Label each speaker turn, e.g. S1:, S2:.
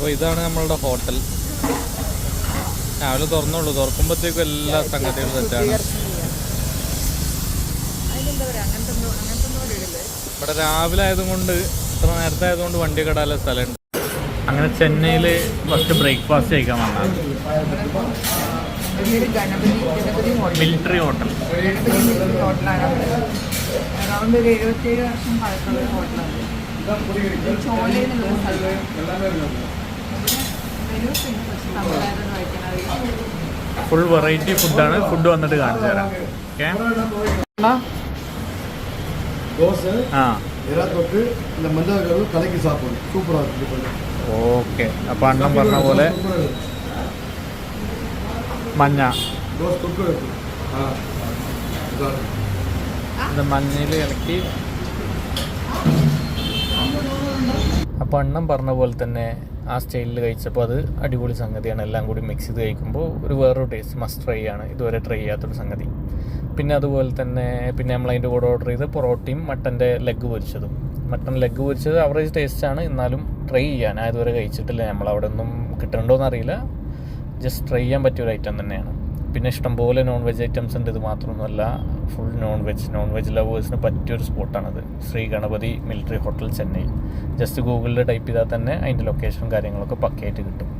S1: അപ്പോൾ ഇതാണ് നമ്മളുടെ ഹോട്ടൽ. രാവിലെ തുറന്നുള്ളൂ. തുറക്കുമ്പോഴത്തേക്കും എല്ലാ സംഗതികളും സെറ്റാണ്
S2: ഇവിടെ
S1: രാവിലെ ആയതുകൊണ്ട് ഇത്ര നേരത്തെ ആയതുകൊണ്ട് വണ്ടി കടാല സ്ഥലമുണ്ട്. അങ്ങനെ ചെന്നൈയിൽ ഫസ്റ്റ് ബ്രേക്ക്ഫാസ്റ്റ് കഴിക്കാൻ
S2: hotel
S1: military hotel
S2: Ganapathi military ഹോട്ടലാണ് അറൗണ്ട് ഒരു എഴുപത്തേഴ് വർഷം പഴക്കമുള്ള ഒരു ഹോട്ടലാണ്. ചോല എന്നുള്ള സ്ഥലം.
S1: ഫുൾ വെറൈറ്റി ഫുഡാണ് ഫുഡ് വന്നിട്ട് കാണിച്ചു തരാം. ഓക്കെ ആ. ഓക്കെ അപ്പം അണ്ണൻ പറഞ്ഞ പോലെ മഞ്ഞ. ഇത് മഞ്ഞയിൽ ഇളക്കി അണ്ണം പറഞ്ഞ പോലെ തന്നെ ആ സ്റ്റൈലിൽ കഴിച്ചപ്പോൾ അത് അടിപൊളി സംഗതിയാണ്. എല്ലാം കൂടി മിക്സ് ചെയ്ത് കഴിക്കുമ്പോൾ ഒരു വേറൊരു ടേസ്റ്റ് മസ്റ്റ് ട്രൈ ആണ്. ഇതുവരെ ട്രൈ ചെയ്യാത്തൊരു സംഗതി. പിന്നെ അതുപോലെ തന്നെ പിന്നെ നമ്മൾ അതിന്റെ കൂടെ ഓർഡർ ചെയ്ത് പൊറോട്ടയും മട്ടന്റെ ലെഗ് പൊരിച്ചതും. മട്ടൻ ലെഗ് പൊരിച്ചത് ടേസ്റ്റ് ആണ്. എന്നാലും ട്രൈ ചെയ്യാൻ. ഇതുവരെ കഴിച്ചിട്ടില്ല. നമ്മൾ അവിടെ ഒന്നും കിട്ടണ്ടോന്ന് അറിയില്ല ജസ്റ്റ് ട്രൈ ചെയ്യാൻ പറ്റിയ ഒരു ഐറ്റം തന്നെയാണ്. പിന്നെ ഇഷ്ടംപോലെ നോൺ വെജ് ഐറ്റംസ് ഉണ്ട്. ഇത് മാത്രമൊന്നുമല്ല full non veg non veg ലവേഴ്സിന് പറ്റിയൊരു സ്പോട്ടാണത്. Shri Ganapathi military hotel Chennai. Just ഗൂഗിളിൽ ടൈപ്പ് ചെയ്താൽ തന്നെ അതിന്റെ ലൊക്കേഷനും കാര്യങ്ങളൊക്കെ പക്കയായിട്ട് കിട്ടും.